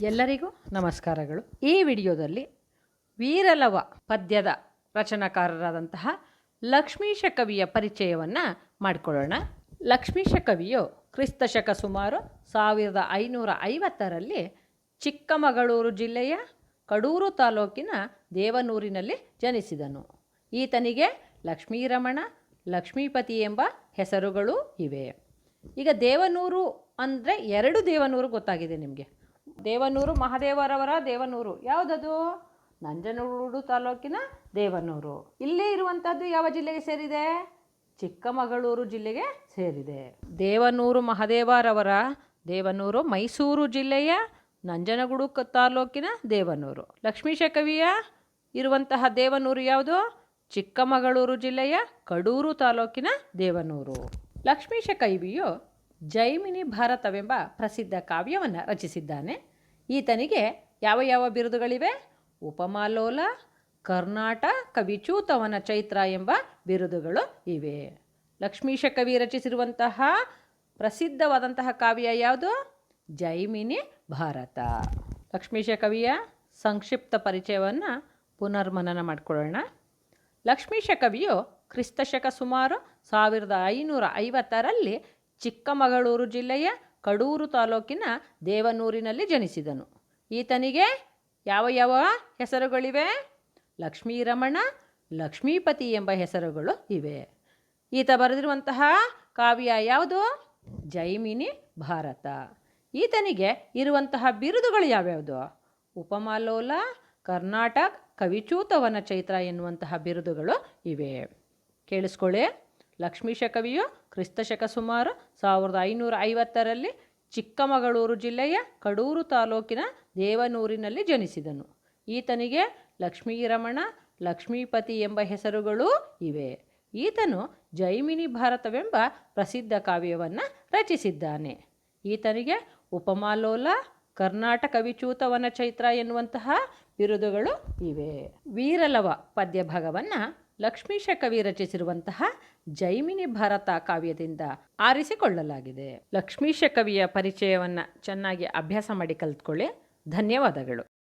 ಎಲ್ಲರಿಗೂ ನಮಸ್ಕಾರಗಳು. ಈ ವಿಡಿಯೋದಲ್ಲಿ ವೀರಲವ ಪದ್ಯದ ರಚನಾಕಾರರಾದಂತಹ ಲಕ್ಷ್ಮೀಶ ಕವಿಯ ಪರಿಚಯವನ್ನು ಮಾಡಿಕೊಳ್ಳೋಣ. ಲಕ್ಷ್ಮೀಶ ಕವಿಯು ಕ್ರಿಸ್ತಶಕ ಸುಮಾರು ಸಾವಿರದ ಐನೂರ ಐವತ್ತರಲ್ಲಿ ಚಿಕ್ಕಮಗಳೂರು ಜಿಲ್ಲೆಯ ಕಡೂರು ತಾಲೂಕಿನ ದೇವನೂರಿನಲ್ಲಿ ಜನಿಸಿದನು. ಈತನಿಗೆ ಲಕ್ಷ್ಮೀರಮಣ, ಲಕ್ಷ್ಮೀಪತಿ ಎಂಬ ಹೆಸರುಗಳು ಇವೆ. ಈಗ ದೇವನೂರು ಅಂದರೆ ಎರಡು ದೇವನೂರು ಗೊತ್ತಾಗಿದೆ ನಿಮಗೆ. ದೇವನೂರು, ಮಹಾದೇವರವರ ದೇವನೂರು. ಯಾವುದದು? ನಂಜನಗೂಡು ತಾಲೂಕಿನ ದೇವನೂರು. ಇಲ್ಲೇ ಇರುವಂಥದ್ದು ಯಾವ ಜಿಲ್ಲೆಗೆ ಸೇರಿದೆ? ಚಿಕ್ಕಮಗಳೂರು ಜಿಲ್ಲೆಗೆ ಸೇರಿದೆ. ದೇವನೂರು, ಮಹದೇವರವರ ದೇವನೂರು, ಮೈಸೂರು ಜಿಲ್ಲೆಯ ನಂಜನಗೂಡು ತಾಲೂಕಿನ ದೇವನೂರು. ಲಕ್ಷ್ಮೀಶ ಕವಿಯ ಇರುವಂತಹ ದೇವನೂರು ಯಾವುದು? ಚಿಕ್ಕಮಗಳೂರು ಜಿಲ್ಲೆಯ ಕಡೂರು ತಾಲೂಕಿನ ದೇವನೂರು. ಲಕ್ಷ್ಮೀಶ ಕವಿಯು ಜೈಮಿನಿ ಭಾರತವೆಂಬ ಪ್ರಸಿದ್ಧ ಕಾವ್ಯವನ್ನು ರಚಿಸಿದ್ದಾನೆ. ಈತನಿಗೆ ಯಾವ ಯಾವ ಬಿರುದುಗಳಿವೆ? ಉಪಮಾಲೋಲ, ಕರ್ನಾಟ, ಕವಿಚೂತವನ ಚೈತ್ರ ಎಂಬ ಬಿರುದುಗಳು ಇವೆ. ಲಕ್ಷ್ಮೀಶ ಕವಿ ರಚಿಸಿರುವಂತಹ ಪ್ರಸಿದ್ಧವಾದಂತಹ ಕಾವ್ಯ ಯಾವುದು? ಜೈಮಿನಿ ಭಾರತ. ಲಕ್ಷ್ಮೀಶ ಕವಿಯ ಸಂಕ್ಷಿಪ್ತ ಪರಿಚಯವನ್ನು ಪುನರ್ಮನನ ಮಾಡಿಕೊಳ್ಳೋಣ. ಲಕ್ಷ್ಮೀಶ ಕವಿಯು ಕ್ರಿಸ್ತಶಕ ಸುಮಾರು ಸಾವಿರದ ಐನೂರ ಐವತ್ತರಲ್ಲಿ ಚಿಕ್ಕಮಗಳೂರು ಜಿಲ್ಲೆಯ ಕಡೂರು ತಾಲೂಕಿನ ದೇವನೂರಿನಲ್ಲಿ ಜನಿಸಿದನು. ಈತನಿಗೆ ಯಾವ ಯಾವ ಹೆಸರುಗಳಿವೆ? ಲಕ್ಷ್ಮೀರಮಣ, ಲಕ್ಷ್ಮೀಪತಿ ಎಂಬ ಹೆಸರುಗಳು ಇವೆ. ಈತ ಬರೆದಿರುವಂತಹ ಕಾವ್ಯ ಯಾವುದು? ಜೈಮಿನಿ ಭಾರತ. ಈತನಿಗೆ ಇರುವಂತಹ ಬಿರುದುಗಳು ಯಾವ್ಯಾವುದು? ಉಪಮಾಲೋಲ, ಕರ್ನಾಟಕ, ಕವಿಚೂತವನ ಚೈತ್ರ ಎನ್ನುವಂತಹ ಬಿರುದುಗಳು ಇವೆ. ಕೇಳಿಸ್ಕೊಳ್ಳಿ. ಲಕ್ಷ್ಮೀಶ ಕವಿಯು ಕ್ರಿಸ್ತಶಕ ಸುಮಾರು ಸಾವಿರದ ಐನೂರ ಐವತ್ತರಲ್ಲಿ ಚಿಕ್ಕಮಗಳೂರು ಜಿಲ್ಲೆಯ ಕಡೂರು ತಾಲೂಕಿನ ದೇವನೂರಿನಲ್ಲಿ ಜನಿಸಿದನು. ಈತನಿಗೆ ಲಕ್ಷ್ಮೀರಮಣ ಲಕ್ಷ್ಮೀಪತಿ ಎಂಬ ಹೆಸರುಗಳೂ ಇವೆ. ಈತನು ಜೈಮಿನಿ ಭಾರತವೆಂಬ ಪ್ರಸಿದ್ಧ ಕಾವ್ಯವನ್ನು ರಚಿಸಿದ್ದಾನೆ. ಈತನಿಗೆ ಉಪಮಾಲೋಲ, ಕರ್ನಾಟಕ ವಿಚೂತವನ ಚೈತ್ರ ಎನ್ನುವಂತಹ ಬಿರುದುಗಳು ಇವೆ. ವೀರಲವ ಪದ್ಯ ಭಾಗವನ್ನು ಲಕ್ಷ್ಮೀಶ ಕವಿ ರಚಿಸಿರುವಂತಹ ಜೈಮಿನಿ ಭಾರತ ಕಾವ್ಯದಿಂದ ಆರಿಸಿಕೊಳ್ಳಲಾಗಿದೆ. ಲಕ್ಷ್ಮೀಶ ಕವಿಯ ಪರಿಚಯವನ್ನು ಚೆನ್ನಾಗಿ ಅಭ್ಯಾಸ ಮಾಡಿ ಕಲಿತ್ಕೊಳ್ಳಿ. ಧನ್ಯವಾದಗಳು.